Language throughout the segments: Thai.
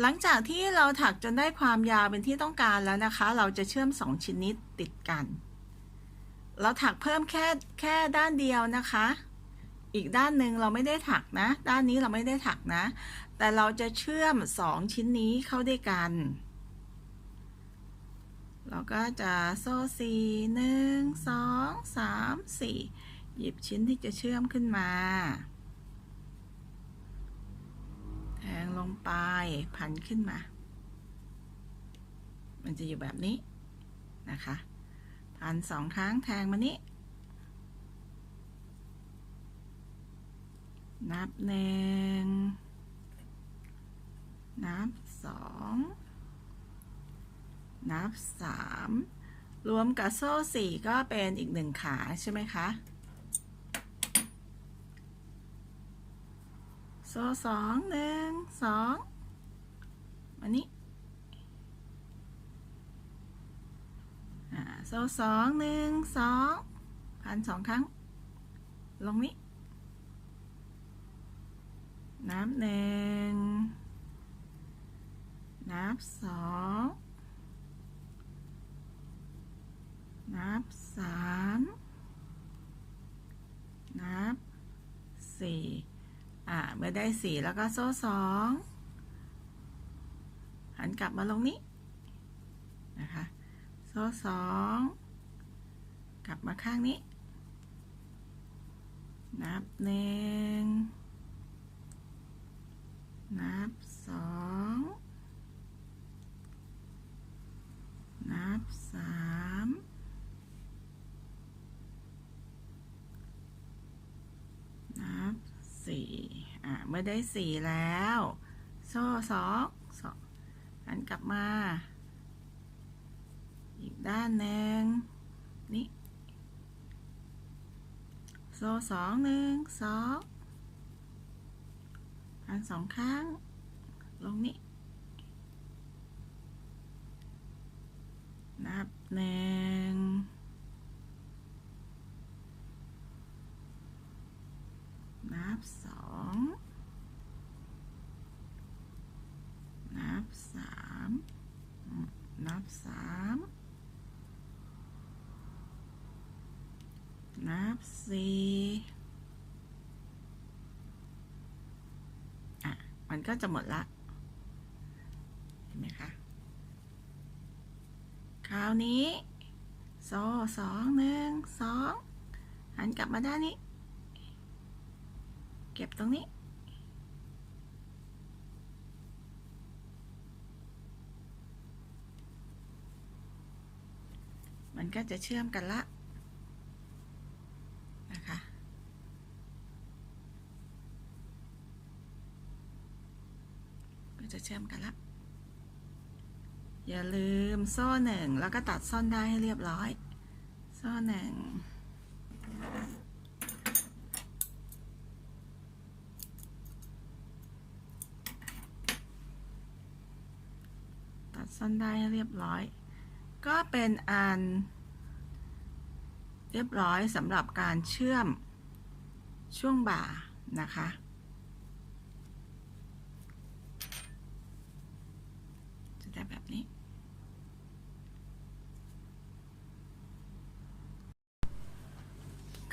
หลังจากที่เราถักจนได้ความยาวเป็นที่ต้องการแล้วนะคะ เราจะเชื่อมสองชิ้นนี้ติดกัน เราถักเพิ่มแค่แค่ด้านเดียวนะคะ อีกด้านหนึ่งเราไม่ได้ถักนะ ด้านนี้เราไม่ได้ถักนะ แต่เราจะเชื่อมสองชิ้นนี้เข้าด้วยกัน เราก็จะโซ่สี่หนึ่งสองสามสี่หยิบชิ้นที่จะเชื่อมขึ้นมา แทงลงไปพันขึ้นมา มันจะอยู่แบบนี้นะคะ พันสองครั้งแทงมานี้ นับหนึ่งนับสองนับสามรวมกับโซ่สี่ก็เป็นอีกหนึ่งขาใช่ไหมคะ ซ่สองหนึ่งสองมานี้โซ่สองหนึ่งสองพันสองครั้ง ลงนี้นับหนึ่งนับสองนับสามนับสี่ อ่าเมื่อได้สี่แล้วก็โซ่สองหันกลับมาลงนี้นะคะโซ่สองกลับมาข้างนี้ นับหนึ่งนับสอง นับสาม นับสี่ อ่าเมื่อได้สี่แล้ว โซ่สองสองหันกลับมา อีกด้านหนึ่งนี่ โซ่สองหนึ่งสองพันสองครั้งลงนี้ นับหนึ่ง นับสอง นับสามอืมนับสาม นับสี่อะ มันก็จะหมดละ เห็นไหมคะ คราวนี้ โซ่สองหนึ่งสองหันกลับมาด้านนี้ เก็บตรงนี้ มันก็จะเชื่อมกันละนะคะ ก็ จะเชื่อมกันละ อย่าลืมโซ่หนึ่งแล้วก็ตัดซ่อนได้ให้เรียบร้อย โซ่หนึ่งตัดซ่อนได้ให้เรียบร้อย ก็เป็นอัน เรียบร้อยสำหรับการเชื่อมช่วงบ่านะคะได้แบบนี้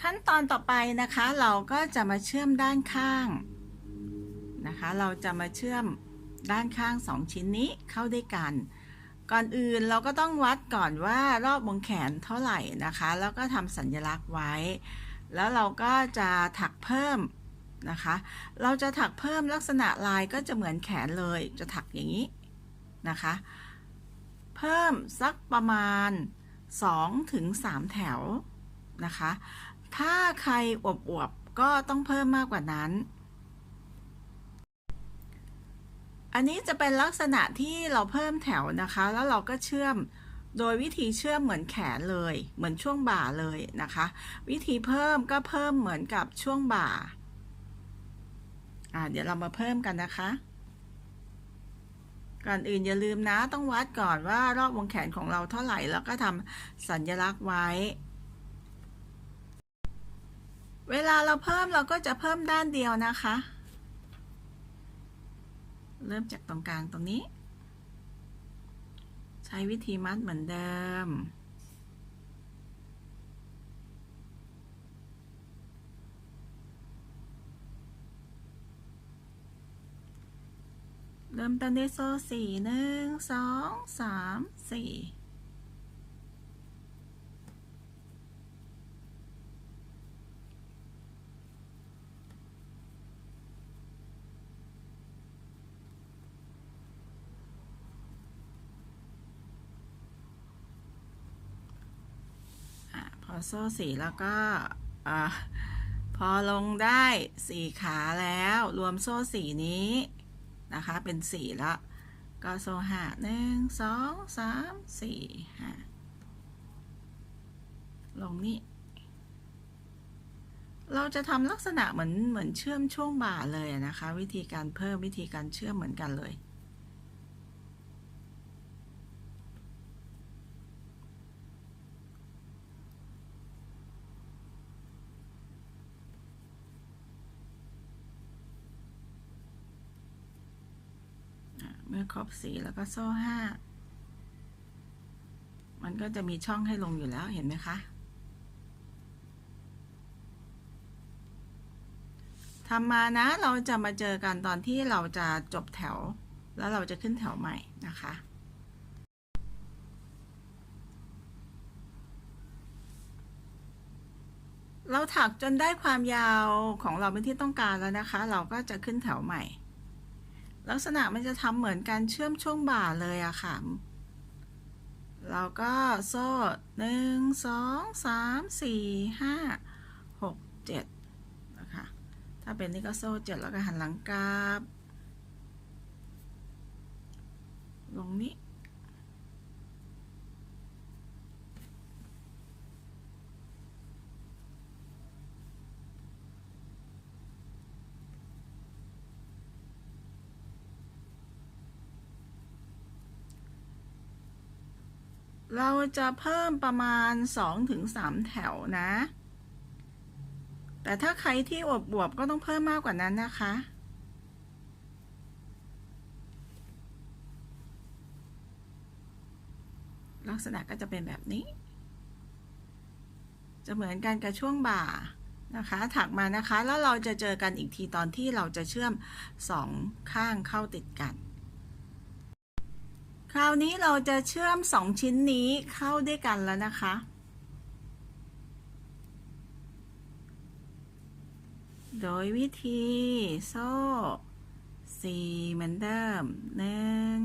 ขั้นตอนต่อไปนะคะเราก็จะมาเชื่อมด้านข้างนะคะ เราจะมาเชื่อมด้านข้างสองชิ้นนี้เข้าด้วยกัน ก่อนอื่นเราก็ต้องวัดก่อนว่ารอบวงแขนเท่าไหร่นะคะ แล้วก็ทำสัญลักษณ์ไว้ แล้วเราก็จะถักเพิ่มนะคะ เราจะถักเพิ่มลักษณะลายก็จะเหมือนแขนเลย จะถักอย่างนี้นะคะ เพิ่มสักประมาณ2ถึง3แถว นะคะ ถ้าใครอวบๆ ก็ต้องเพิ่มมากกว่านั้น อันนี้จะเป็นลักษณะที่เราเพิ่มแถวนะคะ แล้วเราก็เชื่อมโดยวิธีเชื่อมเหมือนแขนเลย เหมือนช่วงบ่าเลยนะคะ วิธีเพิ่มก็เพิ่มเหมือนกับช่วงบ่าอ่าเดี๋ยวเรามาเพิ่มกันนะคะ ก่อนอื่นอย่าลืมนะ ต้องวัดก่อนว่ารอบวงแขนของเราเท่าไหร่ แล้วก็ทำสัญลักษณ์ไว้ เวลาเราเพิ่มเราก็จะเพิ่มด้านเดียวนะคะ เริ่มจากตรงกลางตรงนี้ ใช้วิธีมัดเหมือนเดิม เริ่มต้นด้วยโซ่สี่หนึ่งสองสามสี่ อโซ่สี่แล้วก็พอลงได้สี่ขาแล้วรวมโซ่สี่นี้นะคะเป็นสี่แล้วก็โซ่ห้าหนึ่งสองสามสี่ห้าลงนี่เราจะทำลักษณะเหมือนเหมือนเชื่อมช่วงบ่าเลยนะคะ วิธีการเพิ่มวิธีการเชื่อมเหมือนกันเลย เมื่อครบสีแล้วก็โซ่ห้า มันก็จะมีช่องให้ลงอยู่แล้วเห็นไหมคะ ทำมานะเราจะมาเจอกันตอนที่เราจะจบแถว แล้วเราจะขึ้นแถวใหม่นะคะเราถักจนได้ความยาวของเราเป็นที่ต้องการแล้วนะคะ เราก็จะขึ้นแถวใหม่ ลักษณะมันจะทำเหมือนการเชื่อมช่วงบ่าเลยอะค่ะ เราก็โซ่หนึ่งสองสามสี่ห้าหกเจ็ดนะคะ ถ้าเป็นนี่ก็โซ่เจ็ดแล้วก็หันหลังกลับลงนี้ เราจะเพิ่มประมาณ 2-3 แถวนะ แต่ถ้าใครที่อวบบวบๆก็ต้องเพิ่มมากกว่านั้นนะคะ ลักษณะก็จะเป็นแบบนี้ จะเหมือนกันกับช่วงบ่านะคะถักมานะคะ แล้วเราจะเจอกันอีกทีตอนที่เราจะเชื่อมสองข้างเข้าติดกัน คราวนี้เราจะเชื่อมสองชิ้นนี้เข้าด้วยกันแล้วนะคะ โดยวิธีโซ่สี่เหมือนเดิมหนึ่ง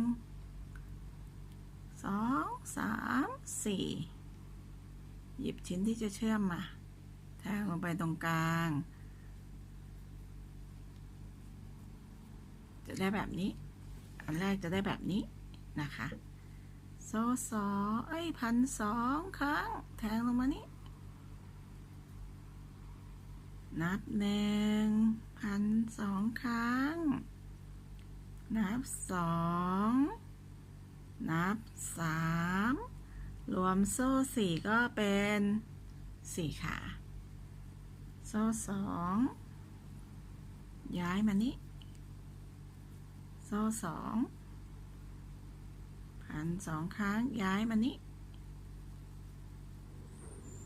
สองสามสี่หยิบชิ้นที่จะเชื่อมมาแทงลงไปตรงกลาง จะได้แบบนี้ อันแรกจะได้แบบนี้ นะคะโซ่สองเอ้พันสองครั้ง แทงลงมานี้นับหนึ่งพันสองครั้ง นับสองนับสามรวมโซ่สี่ก็เป็นสี่ขา โซ่สองย้ายมานี้โซ่สอง นสองครั้งย้ายมานี้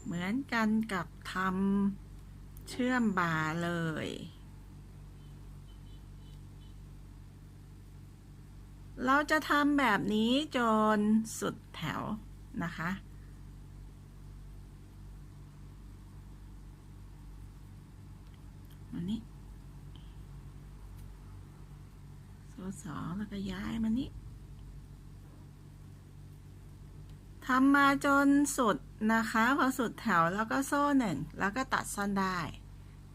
เหมือนกันกับทำเชื่อมบ่าเลย เราจะทำแบบนี้จนสุดแถวนะคะมานี้โซ่สองแล้วก็ย้ายมานี้ ทำมาจนสุดนะคะพอสุดแถวแล้วก็โซ่หนึ่งแล้วก็ตัดซ่อนได้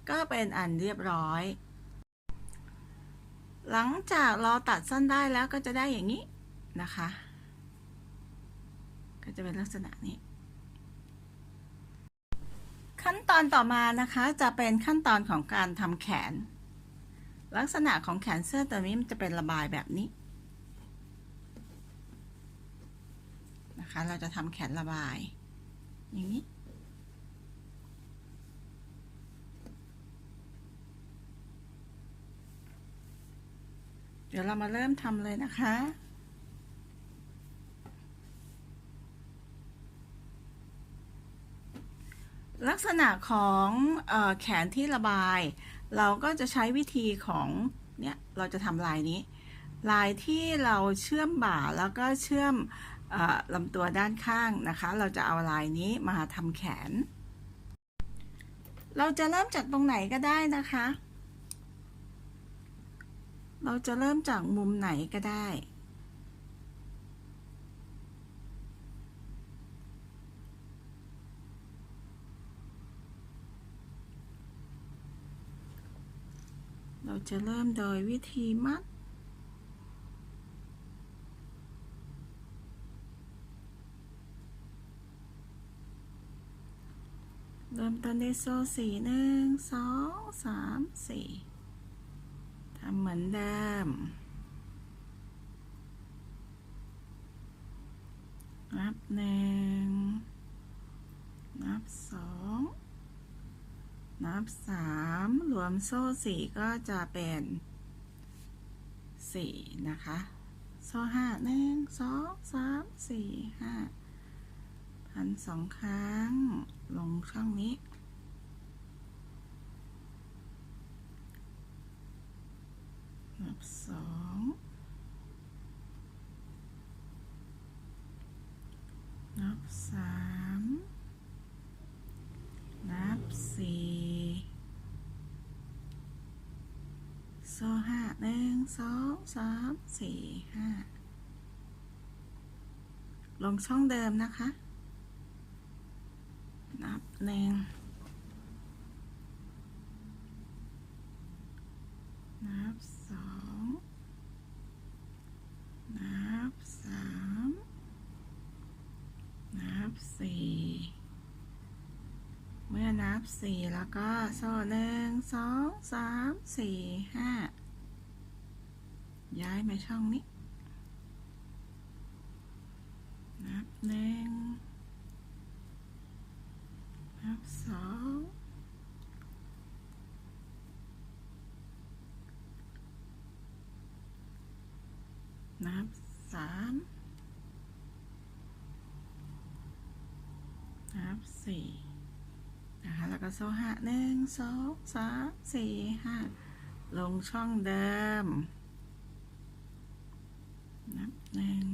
ก็เป็นอันเรียบร้อย หลังจากเราตัดซ่อนได้แล้วก็จะได้อย่างนี้นะคะ ก็จะเป็นลักษณะนี้ ขั้นตอนต่อมานะคะจะเป็นขั้นตอนของการทำแขน ลักษณะของแขนเสื้อตัวนี้มันจะเป็นระบายแบบนี้ นะคะ เราจะทำแขนระบาย อย่างนี้ เดี๋ยวเรามาเริ่มทำเลยนะคะลักษณะของอแขนที่ระบาย เราก็จะใช้วิธีของเนี่ยเราจะทำลายนี้ ลายที่เราเชื่อมบ่าแล้วก็เชื่อม ลำตัวด้านข้างนะคะ เราจะเอาลายนี้มาทำแขน เราจะเริ่มจากตรงไหนก็ได้นะคะ เราจะเริ่มจากมุมไหนก็ได้ เราจะเริ่มโดยวิธีมัด เริ่มต้นด้วยโซ่สี่หนึ่งสองสามสี่ทำเหมือนเดิมนับหนึ่งนับสองนับสามรวมโซ่สี่ก็จะเป็นสี่นะคะ โซ่ห้าหนึ่งสองสามสี่ห้าพันสองครั้ง ลงช่องนี้ นับสองนับสามนับสี่โซ่ห้าหนึ่งสองสามสี่ห้าลงช่องเดิมนะคะ หนึ่งนับสองนับสามนับสี่เมื่อนับสี่แล้วก็โซ่หนึ่งสองสามสี่ห้าย้ายมาช่องนี้ นับหนึ่ง นับสองนับสามนับสี่นะคะแล้วก็โซ่ห้าหนึ่งสองสามสี่ห้าลงช่องเดิม นับหนึ่ง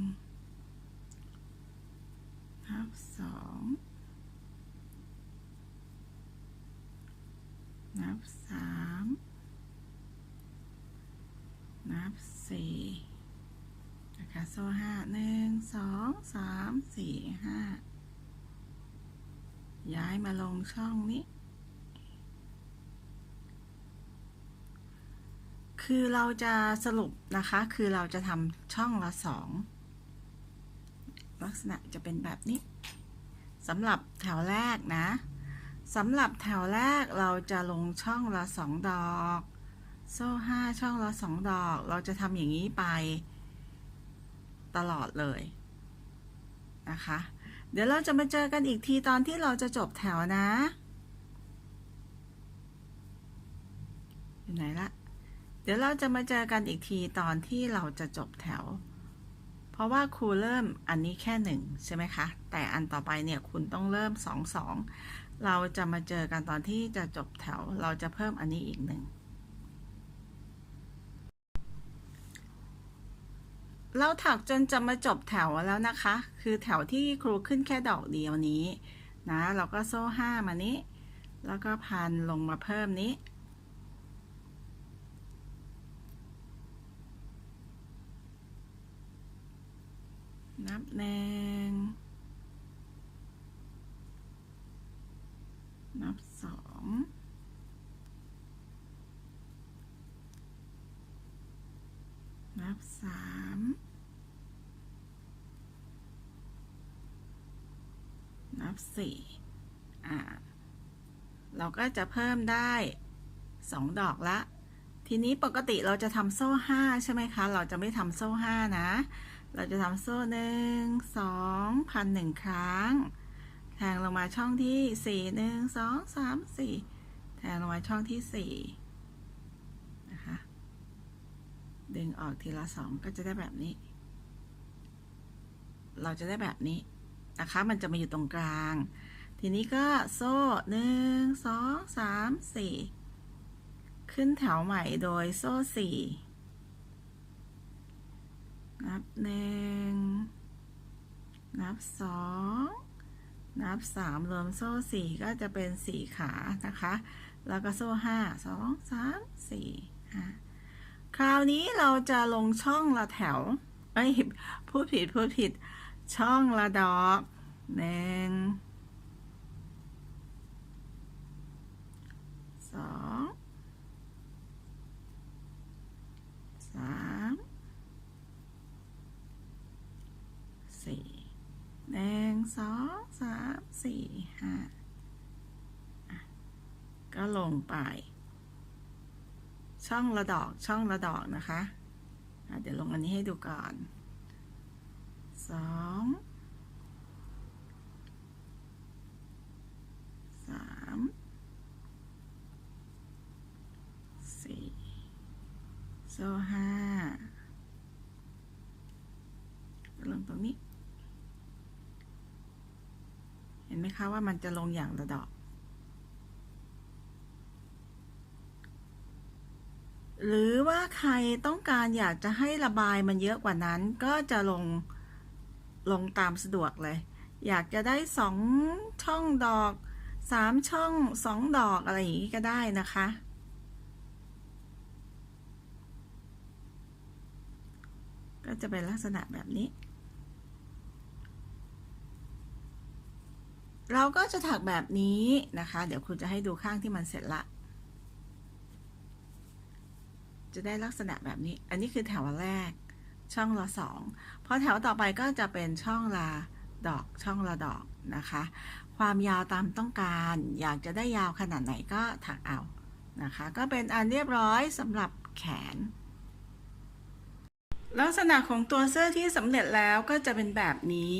นับสอง นับสามนับสี่นะคะโซ่ห้าหนึ่งสองสามสี่ห้าย้ายมาลงช่องนี้ คือเราจะสรุปนะคะ คือเราจะทำช่องละสองลักษณะจะเป็นแบบนี้สำหรับแถวแรกนะ สำหรับแถวแรกเราจะลงช่องละสองดอก โซ่ห้าช่องละสองดอก เราจะทำอย่างนี้ไป ตลอดเลยนะคะ เดี๋ยวเราจะมาเจอกันอีกทีตอนที่เราจะจบแถวนะ อยู่ไหนละ เดี๋ยวเราจะมาเจอกันอีกทีตอนที่เราจะจบแถว เพราะว่าครูเริ่มอันนี้แค่หนึ่งใช่ไหมคะ แต่อันต่อไปเนี่ยคุณต้องเริ่มสองสอง เราจะมาเจอกันตอนที่จะจบแถว เราจะเพิ่มอันนี้อีกหนึ่ง เราถักจนจะมาจบแถวแล้วนะคะ คือแถวที่ครูขึ้นแค่ดอกเดียวนี้นะ เราก็โซ่ห้ามานี้ แล้วก็พันลงมาเพิ่มนี้ นับหนึ่ง นับสองนับสามนับสี่อ่า เราก็จะเพิ่มได้สองดอกละ ทีนี้ปกติเราจะทำโซ่ห้าใช่ไหมคะ เราจะไม่ทำโซ่ห้านะ เราจะทำโซ่หนึ่งสองพันหนึ่งครั้ง แทงลงมาช่องที่สี่หนึ่งสองสามสี่แทงลงมาช่องที่สี่นะคะดึงออกทีละสองก็จะได้แบบนี้ เราจะได้แบบนี้นะคะ มันจะมาอยู่ตรงกลาง ทีนี้ก็โซ่หนึ่งสองสามสี่ขึ้นแถวใหม่โดยโซ่สี่นับหนึ่งนับสอง นับสามรวมโซ่สี่ก็จะเป็นสี่ขานะคะ แล้วก็โซ่ห้าสองสามสี่คราวนี้เราจะลงช่องละแถวเอ้ยพูดผิดพูดผิดช่องละดอกหนึ่งสองสามสี่ หนึ่งสองสามสี่ห้าก็ลงไป ช่องละดอกช่องละดอกนะคะะเดี๋ยวลงอันนี้ให้ดูก่อนสองสามสี่โซ่ห้าลงตรงนี้ เห็นไหมคะว่ามันจะลงอย่างละดอกหรือว่าใครต้องการอยากจะให้ระบายมันเยอะกว่านั้น ก็จะลงลงตามสะดวกเลย อยากจะได้สองช่องดอกสามช่องสองดอกอะไรอย่างนี้ก็ได้นะคะ ก็จะเป็นลักษณะแบบนี้ เราก็จะถักแบบนี้นะคะ เดี๋ยวคุณจะให้ดูข้างที่มันเสร็จละ จะได้ลักษณะแบบนี้ อันนี้คือแถวแรก ช่องละสองพอแถวต่อไปก็จะเป็นช่องละดอก ช่องละดอกนะคะ ความยาวตามต้องการ อยากจะได้ยาวขนาดไหนก็ถักเอานะคะ ก็เป็นอันเรียบร้อยสำหรับแขน ลักษณะของตัวเสื้อที่สำเร็จแล้วก็จะเป็นแบบนี้